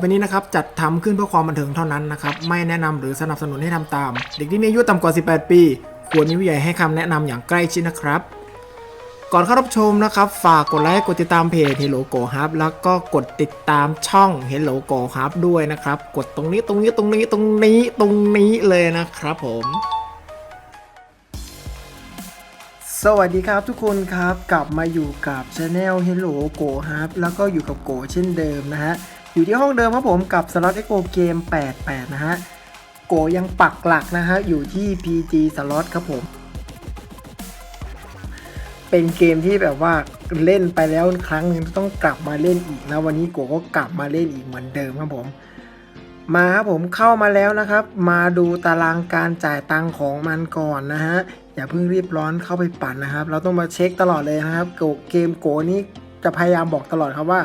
่อไปนี้นะครับจัดทำขึ้นเพื่อความบันเทิงเท่านั้นนะครับไม่แนะนำหรือสนับสนุนให้ทำตาม เด็กที่มีอายุต่ำกว่า 18 ปี ควรมีผู้ใหญ่ให้คำแนะนำอย่างใกล้ชิดนะครับก่อนเข้ารับชมนะครับ ฝากกดไลค์กดติดตามเพจ Hello Go Hub แล้วก็กดติดตามช่อง Hello Go Hub ด้วยนะครับ กดตรงนี้ตรงนี้ตรงนี้ตรงนี้ตรงนี้เลยนะครับผม สวัสดีครับทุกคนครับกลับมาอยู่กับ Channel Hello Go ครับแล้วก็อยู่กับโกเช่นเดิมนะฮะ อยู่ที่ห้องเดิมครับผมกับ Slot Echo Game 88 นะฮะ โกยังปักหลักนะฮะ อยู่ที่ PG Slot ครับผม เป็นเกมที่แบบว่าเล่นไปแล้วครั้งหนึ่งต้องกลับมาเล่นอีกนะ วันนี้โกก็กลับมาเล่นอีกเหมือนเดิมครับผม มาครับผมเข้ามาแล้วนะครับ มาดูตารางการจ่ายตังของมันก่อนนะฮะ อย่าเพิ่งรีบร้อนเข้าไปปั่นนะครับ เราต้องมาเช็คตลอดเลยนะครับโกเกมโกนี้จะพยายามบอกตลอดครับว่า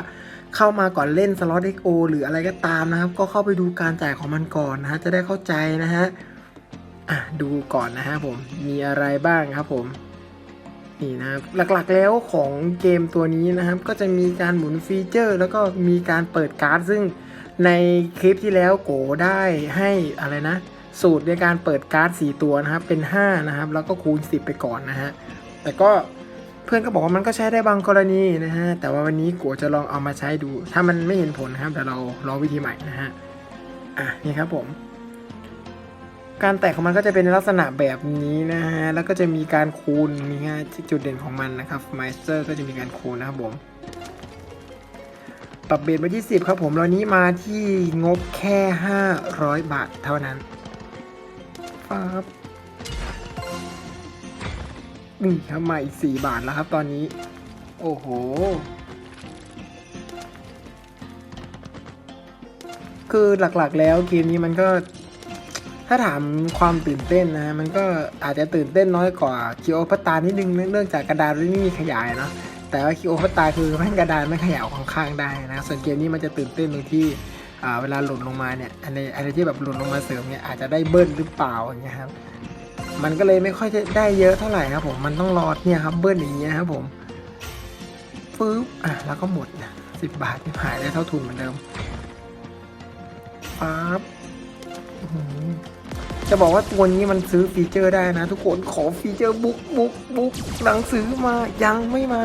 เข้ามาก่อนเล่นสล็อต XO หรืออะไรก็ตามนะครับ ก็เข้าไปดูการจ่ายของมันก่อนนะฮะจะได้เข้าใจนะฮะอะดูก่อนนะฮะผมมีอะไรบ้างครับผมนี่นะครับหลักๆแล้วของเกมตัวนี้นะครับ ก็จะมีการหมุนฟีเจอร์ แล้วก็มีการเปิดการ์ด ซึ่งในคลิปที่แล้วโกได้ให้อะไรนะ สูตรในการเปิดการ์ด 4 ตัวนะครับเป็น 5 นะครับ แล้วก็คูณ 10 ไปก่อนนะฮะแต่ก็ เพื่อนก็บอกว่ามันก็ใช้ได้บางกรณีนะฮะ แต่ว่าวันนี้โกจะลองเอามาใช้ดู ถ้ามันไม่เห็นผลครับเดี๋ยวเราลองวิธีใหม่นะฮะ อะนี่ครับผม การแตกของมันก็จะเป็นลักษณะแบบนี้นะฮะ แล้วก็จะมีการคูณนี่ฮะจุดเด่นของมันนะครับไมสเตอร์ก็จะมีการคูณนะครับผมปรับเบสมาที่10ครับผมแล้วนี้มาที่งบแค่ 500 บาทเท่านั้นปั๊บ นี่ครับมาอีก 4 บาทแล้วครับตอนนี้ โอ้โห คือหลักๆแล้วเกมนี้มันก็ ถ้าถามความตื่นเต้นนะ มันก็อาจจะตื่นเต้นน้อยกว่าคิโอพัตานิดนึงเนื่องจากกระดานไม่มีขยายเนาะแต่ว่าคิโอพัตาคือแม่งกระดานไม่ขยายออกข้างๆได้นะ ส่วนเกมนี้มันจะตื่นเต้นตรงที่เวลาหล่นลงมาเนี่ยอันในอันที่แบบหล่นลงมาเสริมเนี่ยอาจจะได้เบิ้ลหรือเปล่าอย่างเงี้ยครับ มันก็เลยไม่ค่อยจะได้เยอะเท่าไหร่ครับผมมันต้องรอเนี่ยครับเบิ้ลอย่างเงี้ยครับผมปึ๊บอะแล้วก็หมดนะสิบบาทที่หายได้เท่าทุนเหมือนเดิมปั๊บจะบอกว่าตัวนี้มันซื้อฟีเจอร์ได้นะ ทุกคนขอฟีเจอร์บุ๊กบุ๊กบุ๊กหนังสือมายังไม่มา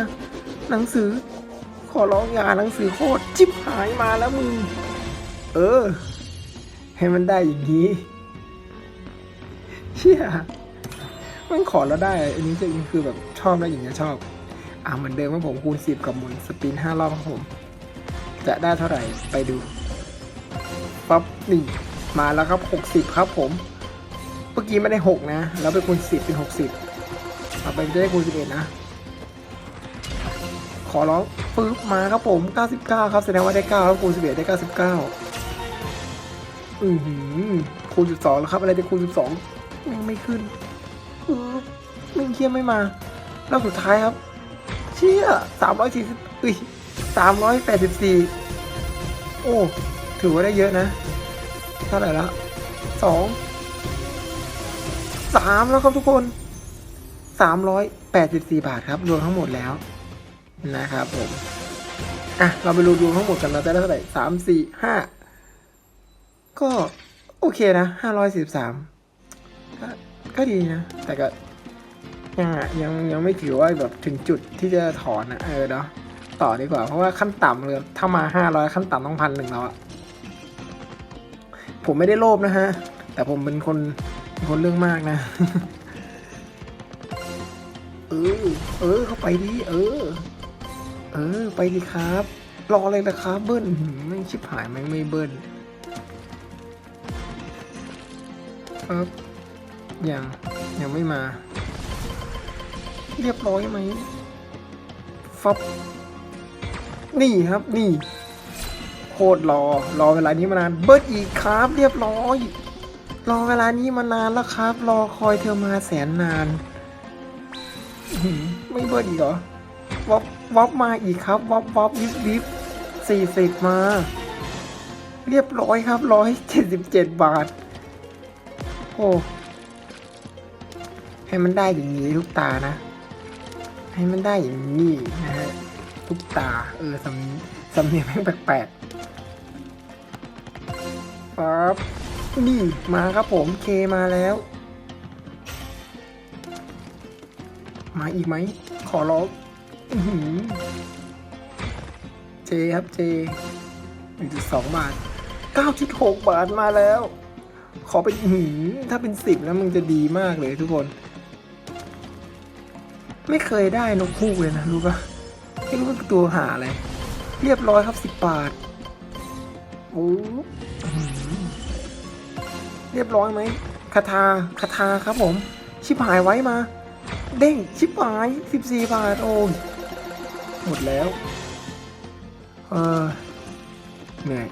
หนังสือ ขอร้องอย่าหนังสือโคตรจิบหายมาแล้วมึงเออ ให้มันได้อย่างนี้เชี่ย มันขอแล้วได้อันนี้จะคือแบบชอบแล้วอย่างเงี้ยชอบ อ่าเหมือนเดิมว่าผมคูณสิบกับหมุนสปินห้ารอบครับผม จะได้เท่าไหร่ไปดูปั๊บนี่มาแล้วครับหกสิบครับผม เมื่อกี้ไม่ได้หกนะ แล้วไปคูณสิบเป็นหกสิบต่อไปจะได้คูณสิบเอ็ดนะ ขอร้องปึ๊บมาครับผมเก้าสิบเก้าครับแสดงว่าได้เก้าแล้วคูณสิบเอ็ดได้เก้าสิบเก้าอือหือคูณสิบสองแล้วครับ อะไรจะคูณสิบสองยังไม่ขึ้น ไม่เคียไม่มาแล้วสุดท้ายครับ เชี่ยสามร้อยสี่สิบอุ้ยสามร้อยแปดสิบสี่โอ้ ถือว่าได้เยอะนะ เท่าไหร่ละสองสามแล้วครับทุกคนสามร้อยแปดสิบสี่บาทครับ รวมทั้งหมดแล้ว นะครับผม อะ เราไปดูรวมทั้งหมดกันเราจะได้เท่าไหร่สามสี่ห้าก็โอเคนะห้าร้อยสิบสามก็ดีนะ แต่ก็ ยังอะยังยังไม่ถือว่าแบบถึงจุดที่จะถอนนะเออเนาะต่อดีกว่า เพราะว่าขั้นต่ำเลยถ้ามาห้าร้อยขั้นต่ำต้องพันหนึ่งแล้วอะผมไม่ได้โลภนะฮะ แต่ผมเป็นคนเป็นคนเรื่องมากนะ เออ เออ เข้าไปดิเออ เออ ไปดิครับ รออะไรล่ะครับ เบิ้ลหืมไม่งชิบหายแม่งไม่เบิ้ลครับยังยังไม่มา เรียบร้อยไหมฟับนี่ครับนี่โคตรรอ รอเวลานี้มานาน เบิ้ลอีกครับเรียบร้อย รอเวลานี้มานานแล้วครับ รอคอยเธอมาแสนนาน ไม่เบิร์ดอีกเหรอวอบวอบมาอีกครับวอบวอบวิบวิบสี่สิบมา เรียบร้อยครับร้อยเจ็ดสิบเจ็ดบาท โอ้ให้มันได้อย่างนี้ทุกตานะ ให้มันได้อย่างนี้นะฮะทุกตา เออสำสำเนียงแม่งแปลกปั๊บนี่มาครับผมเคมาแล้ว มาอีกไหม ขอร้องอื้อหือเจครับเจหนึ่งจุดสองบาทเก้าจุดหกบาทมาแล้ว ขอเป็นหืถ้าเป็นสิบแล้วมึงจะดีมากเลยทุกคน ไม่เคยได้นกคู่เลยนะรู้ปะไม่รู้เป็นตัวหาอะไร เรียบร้อยครับสิบบาท โอ้เรียบร้อยไหมคาทาคาทาครับผม ชิบหายไว้มา เด้งชิบหายสิบสี่บาทโอ้ยหมดแล้ว เออเหนื่อย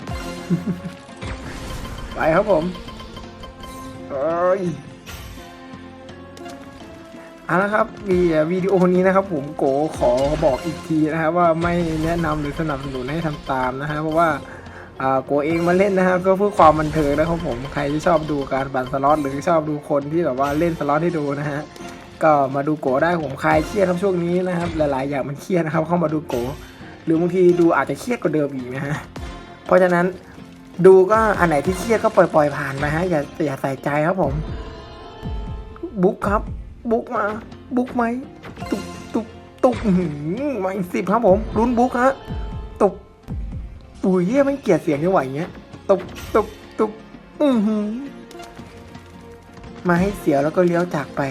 ไปครับผมเอ้ย เอาละครับวีวิดีโอนี้นะครับ ผมโกขอบอกอีกทีนะครับว่าไม่แนะนำหรือสนับสนุนให้ทำตามนะฮะเพราะว่าโกเองมาเล่นนะฮะก็เพื่อความบันเทิงนะครับผมใครที่ชอบดูการบันสล็อตหรือชอบดูคนที่แบบว่าเล่นสล็อตให้ดูนะฮะก็มาดูโกได้ผมคลายเครียดครับช่วงนี้นะครับ หลายๆอย่างมันเครียดนะครับเข้ามาดูโก หรือบางทีดูอาจจะเครียดกว่าเดิมอีกนะฮะเพราะฉะนั้นดูก็อันไหนที่เครียดก็ปล่อยๆผ่านไปฮะอย่าอย่าใส่ใจครับผมบุ๊กครับ บุกมา บุกไหมตุกตุกตุกหือมาอีกสิบครับผมลุ้นบุกฮะตุกปุ๋ยเยี่ยไม่เกลียดเสียงจังหวะอย่างเงี้ยตุกตุกตุกอือหือมาให้เสียวแล้วก็เลี้ยวจากไป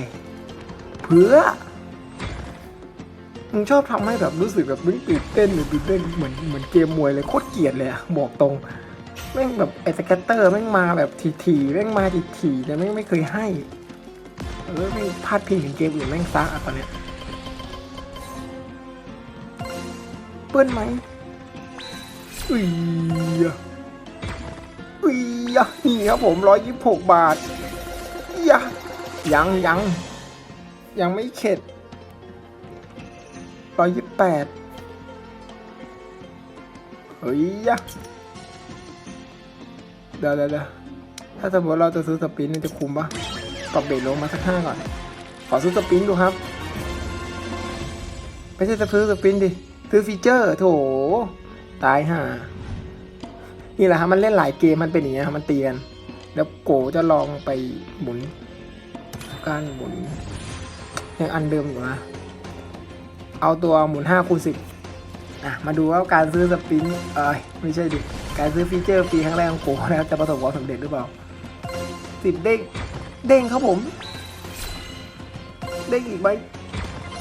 เพื่อมึงชอบทำให้แบบรู้สึกแบบมึงตื่นเต้นหรือตื่นเต้นเหมือนเหมือนเกมมวยเลยโคตรเกลียดเลยอะบอกตรงแม่งแบบไอ้สแกตเตอร์แม่งมาแบบทีๆแม่งมาทีๆแต่แม่งไม่เคยให้ เออไม่พลาดพิงถึงเกมอื่นแม่งซะอะตอนเนี้ยเปิ้ลไหมอุ้ยอุ้ยอะนี่ครับผมร้อยยี่สิบหกบาทยะยังยังยังไม่เข็ดร้อยยี่สิบแปดเฮ้ยยะเดี๋ยวเดี๋ยวเดี๋ยวถ้าสมมติเราจะซื้อสปินนี่จะคุ้มปะ ปรับเบรลงมาสักห้าก่อน ขอซื้อสปินดูครับ ไม่ใช่จะซื้อสปินดิ ซื้อฟีเจอร์ โถ ตายห่า นี่แหละฮะมันเล่นหลายเกมมันเป็นอย่างเงี้ยครับมันเตีกันแล้วโกจะลองไปหมุนการหมุนยังอันเดิมอยู่นะ เอาตัวหมุน5คูณ10อะ มาดูว่าการซื้อสปินเอ้ยไม่ใช่ดิ การซื้อฟีเจอร์ฟรีครั้งแรกของโกนะครับจะประสบความสำเร็จหรือเปล่าสิบเด้ง เด้งครับผม เด้งอีกไหม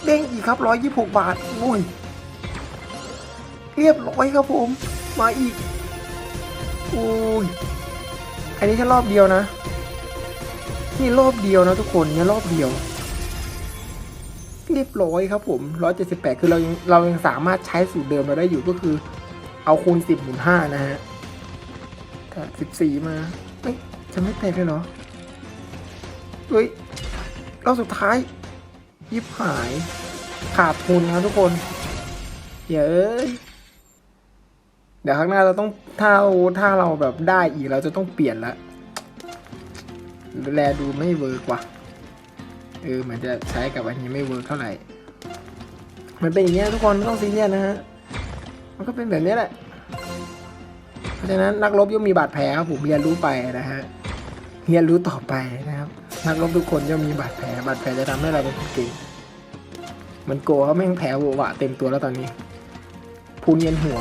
เด้งอีกครับร้อยยี่หกบาทโอ้ยเรียบร้อยครับผม มาอีกโอ้ยอันนี้แค่รอบเดียวนะ นี่รอบเดียวนะทุกคนเนี่ยรอบเดียว เรียบร้อยครับผม178คือเรายังเรายังสามารถใช้สูตรเดิมเราได้อยู่ก็คือ เอาคูณ10หมุน5นะฮะถ้า14มาเอ้ยจะไม่แตกเลยเหรอ เฮ้ยรอบสุดท้าย ยิบหาย ขาดทุนครับทุกคนเย้เดี๋ยวข้างหน้าเราต้องถ้าถ้าเราแบบได้อีกเราจะต้องเปลี่ยนละแลดูไม่เวิร์กว่ะเออเหมือนจะใช้กับอันนี้ไม่เวิร์กเท่าไหร่ มันเป็นอย่างเงี้ยทุกคนไม่ต้องซีเรียสนะฮะ มันก็เป็นแบบนี้แหละ เพราะฉะนั้นนักรบย่อมมีบาดแผลครับผมเรียนรู้ไปนะฮะเรียนรู้ต่อไปนะครับ นักรบทุกคนย่อมมีบาดแผล บาดแผลจะทำให้เราเป็นคนเก่งมันโกเขาแม่งแผลวะหวะเต็มตัวแล้วตอนนี้พูนเย็นหัว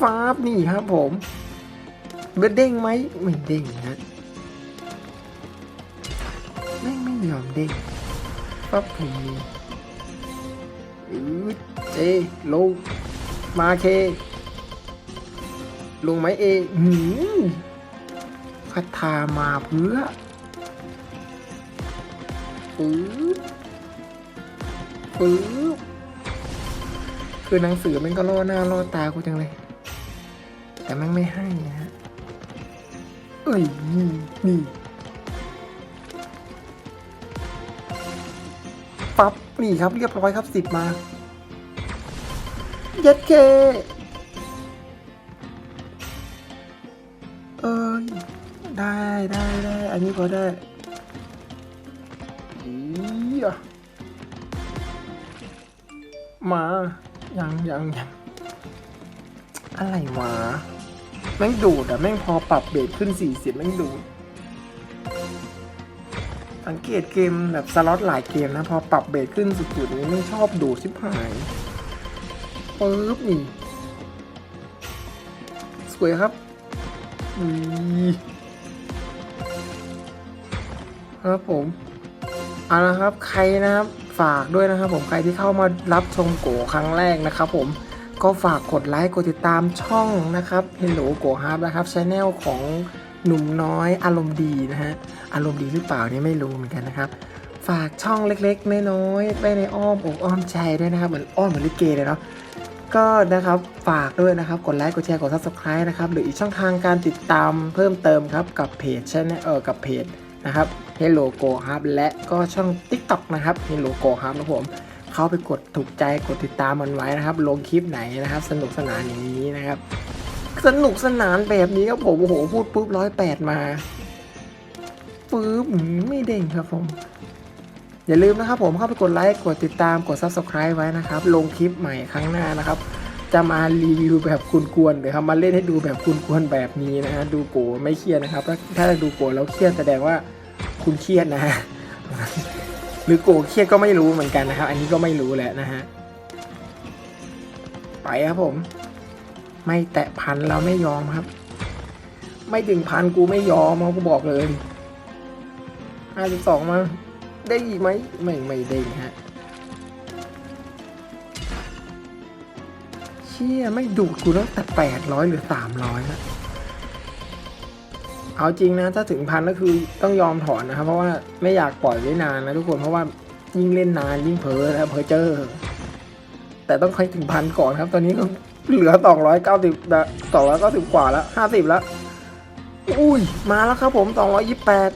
ฟ้าบนี่ครับผมเบดเด้งไหมไม่เด้งนะแม่ไม่ยอมเด้งปั๊บผมมีอือเจลงมาเค ลงไหมเอหืมพัทามาเพื่อ ปื๊บปื๊บคือหนังสือมันก็ล่อหน้าล่อตากูจังเลย แต่มันไม่ให้นะฮะ เอ้ยนี่นี่ปั๊บนี่ครับเรียบร้อยครับสิบมา เย็ดเคเอ้ยได้ได้ได้ อันนี้พอได้ อะมา ยังยังยังอะไรวะ แม่งดูดอะแม่งพอปรับเบสขึ้น 40 แม่งดูด สังเกตเกมแบบสล็อตหลายเกมนะ พอปรับเบสขึ้นสุดๆนี้ไม่ชอบดูดชิบหายปึ๊บนี่ สวยครับนี่ครับผม เอาละครับใครนะครับฝากด้วยนะครับผมใครที่เข้ามารับชมโกครั้งแรกนะครับผมก็ฝากกดไลค์กดติดตามช่องนะครับ Hello Go Hub นะครับช anel ของหนุ่มน้อยอารมณ์ดีนะฮะอารมณ์ดีหรือเปล่านี่ไม่รู้เหมือนกันนะครับ ฝากช่องเล็กๆน้อยๆไว้ในอ้อมอกอ้อมใจด้วยนะครับเหมือนอ้อมเหมือนลิเกเลยเนาะก็นะครับฝากด้วยนะครับกดไลค์กดแชร์กด subscribe นะครับหรืออีกช่องทางการติดตามเพิ่มเติมครับกับเพจช่เออกับเพจนะครับ Hello Go Hub และก็ช่อง TikTok นะครับ Hello Go Hub นะผมเข้าไปกดถูกใจกดติดตามมันไว้นะครับ ลงคลิปไหนนะครับ สนุกสนานอย่างนี้นะครับ สนุกสนานแบบนี้ครับผมโอ้โหพูดปุ๊บร้อยแปดมาปื๊บไม่เด้งครับผมอย่าลืมนะครับผมเข้าไปกดไลค์กดติดตามกด subscribe ไว้นะครับ ลงคลิปใหม่ครั้งหน้านะครับ จะมารีวิวแบบคุณกวนๆหรือครับมาเล่นให้ดูแบบคุณกวนๆแบบนี้นะฮะดูโกไม่เครียดนะครับ ถ้าถ้าดูโกแล้วเครียดแสดงว่า คุณเครียดนะฮะหรือโกเครียดก็ไม่รู้เหมือนกันนะครับ อันนี้ก็ไม่รู้แหละนะฮะไปครับผม ไม่แตะพันเราไม่ยอมครับ ไม่ถึงพันกูไม่ยอมเขากูบอกเลยห้าสิบสองมาได้อีกไหมไม่ไม่ได้ฮะเชี่ยไม่ดูดกูตั้งแต่แปดร้อยหรือสามร้อยนะ เอาจริงนะถ้าถึงพันก็คือต้องยอมถอนนะครับเพราะว่าไม่อยากปล่อยไว้นานนะทุกคนเพราะว่ายิ่งเล่นนานยิ่งเพ้อนะเพ้อเจอ แต่ต้องให้ถึงพันก่อนครับ ตอนนี้ก็เหลือสองร้อยเก้าสิบสองร้อยเก้าสิบกว่าแล้วห้าสิบแล้วอุ้ยมาแล้วครับผมสองร้อยยี่แปด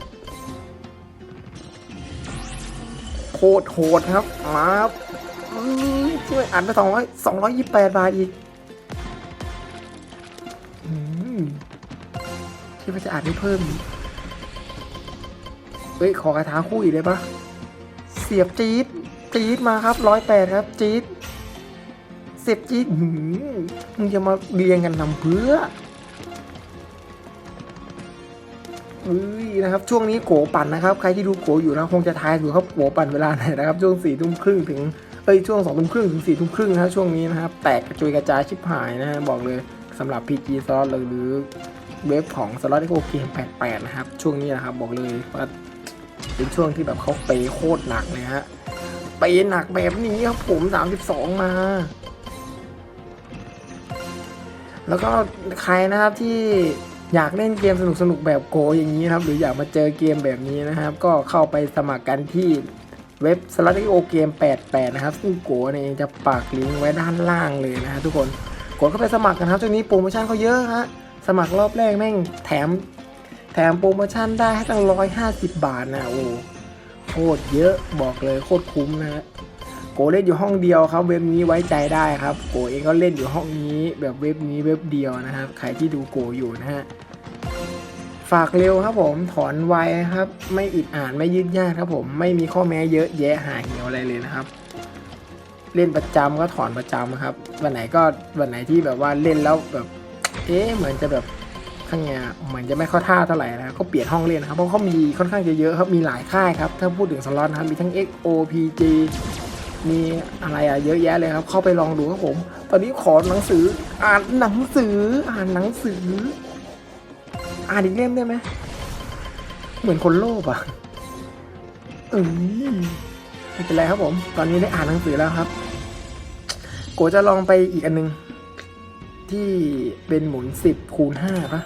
โคตรโหดครับมาครับช่วยอัดไปสองร้อยสองร้อยยี่แปดบาทอีก คิดว่าจะอัดได้เพิ่มเฮ้ยขอกระถาคู่อีกได้ปะเสียบจี๊ดจี๊ดมาครับร้อยแปดครับจี๊ดเสียบจี๊ดหืมมึงจะมาเรียงกันทำเพื่ออุ้ยนะครับ ช่วงนี้โกปั่นนะครับ ใครที่ดูโกอยู่นะคงจะทายอยู่ครับโกปั่นเวลาไหนนะครับ ช่วงสี่ทุ่มครึ่งถึงเอ้ยช่วงสองทุ่มครึ่งถึงสี่ทุ่มครึ่งนะช่วงนี้นะครับ แตกกระจุยกระจายชิบหายนะฮะบอกเลยสำหรับ PG ซอสหรือ เว็บของสล็อตที่โอเกม88นะครับ ช่วงนี้นะครับบอกเลยว่าเป็นช่วงที่แบบเขาเปย์โคตรหนักเลยฮะเปย์หนักแบบนี้ครับผม32มา แล้วก็ใครนะครับที่อยากเล่นเกมสนุกๆแบบโกอย่างนี้ครับ หรืออยากมาเจอเกมแบบนี้นะครับ ก็เข้าไปสมัครกันที่เว็บ s l a t o g a m e 88 นะครับ ซึ่งโกเนี่ยจะปักลิงก์ไว้ด้านล่างเลยนะฮะทุกคน กดเข้าไปสมัครกันครับช่วงนี้โปรโมชั่นเขาเยอะฮะ สมัครรอบแรกแม่งแถม แถมโปรโมชั่นได้ให้ตั้ง150บบาทนะโอ้โคตรเยอะบอกเลยโคตรคุ้มนะฮะโกเล่นอยู่ห้องเดียวครับ เว็บนี้ไว้ใจได้ครับ โกเองก็เล่นอยู่ห้องนี้แบบเว็บนี้เว็บเดียวนะครับ ใครที่ดูโกอยู่นะฮะฝากเร็วครับผมถอนไวครับ ไม่อึดอ่านไม่ยืดยากครับผมไม่มีข้อแม้เยอะแยะหาเหี่ยวอะไรเลยนะครับ เล่นประจำก็ถอนประจำครับ วันไหนก็วันไหนที่แบบว่าเล่นแล้วแบบ เอ๊ะเหมือนจะแบบข้างเนี้ยเหมือนจะไม่เข้าท่าเท่าไหร่นะก็เปลี่ยนห้องเล่นนะครับเพราะเขามีค่อนข้างจะเยอะครับมีหลายค่ายครับถ้าพูดถึงสล็อตนะครับมีทั้ง XOPG มีอะไรอะเยอะแยะเลยครับ เข้าไปลองดูครับผม ตอนนี้ขอหนังสืออ่านหนังสืออ่านหนังสือ อ่านอีกเล่มได้ไหมเหมือนคนโลภอะเอ้ยไม่เป็นไรครับผม ตอนนี้ได้อ่านหนังสือแล้วครับโกจะลองไปอีกอันนึง ที่เป็นหมุนสิบคูณห้าปะ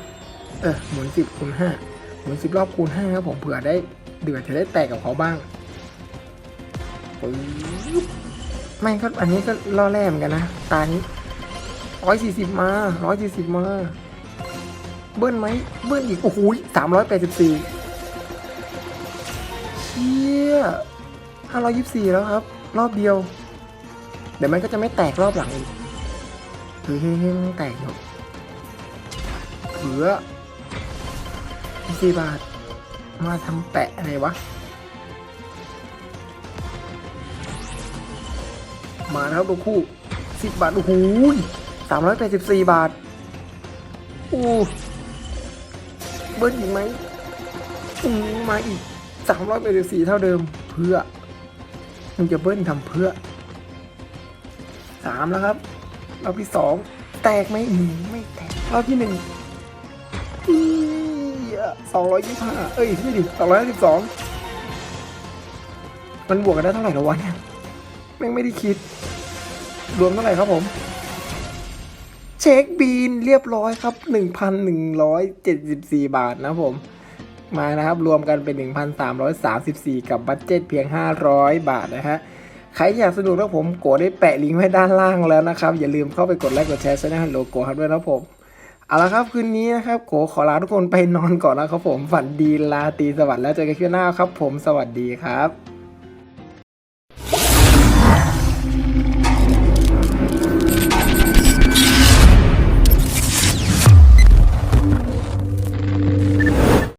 เออหมุนสิบคูณห้าหมุนสิบรอบคูณห้าครับผมเผื่อได้เดือดจะได้แตกกับเขาบ้างไม่ก็อันนี้ก็ล่อแร่เหมือนกันนะ ตานี้ร้อยสี่สิบมาร้อยสี่สิบมา เบิ้ลไหม เบิ้ลอีก โอ้โหสามร้อยแปดสิบสี่เชี่ยห้าร้อยยี่สิบสี่แล้วครับ รอบเดียว เดี๋ยวมันก็จะไม่แตกรอบหลังอีก เฮ้ยมันแตกอยู่เหลือสี่บาท มาทำแปะอะไรวะ มาแล้วตัวคู่สิบบาท โอ้โหสามร้อยแปดสิบสี่บาทอู้เบิ้ลอีกไหมอืมมาอีกสามร้อยแปดสิบสี่เท่าเดิม เพื่อมึงจะเบิ้ลทำเพื่อสามแล้วครับ รอบที่สองแตกไหมไม่แตกรอบที่หนึ่งสองร้อยยี่สิบห้าเอ้ยไม่ดิสองร้อยสิบสองมันบวกกันได้เท่าไหร่ละวันเนี่ยแม่งไม่ได้คิด รวมเท่าไหร่ครับผม เช็คบินเรียบร้อยครับ 1,174 บาทนะครับผม มานะครับ รวมกันเป็น 1,334 กับบัตเจ็ตเพียง 500 บาทนะฮะ ใครอยากสนุกนะผมโกได้แปะลิงก์ไว้ด้านล่างแล้วนะครับ อย่าลืมเข้าไปกดไลค์กดแชร์ช่องโลโก้ครับด้วยนะผมเอาละครับคืนนี้นะครับโกขอลาทุกคนไปนอนก่อนนะครับผมฝันดีลาตรีสวัสดิ์แล้วเจอกันคืนหน้าครับ ผมสวัสดีครับ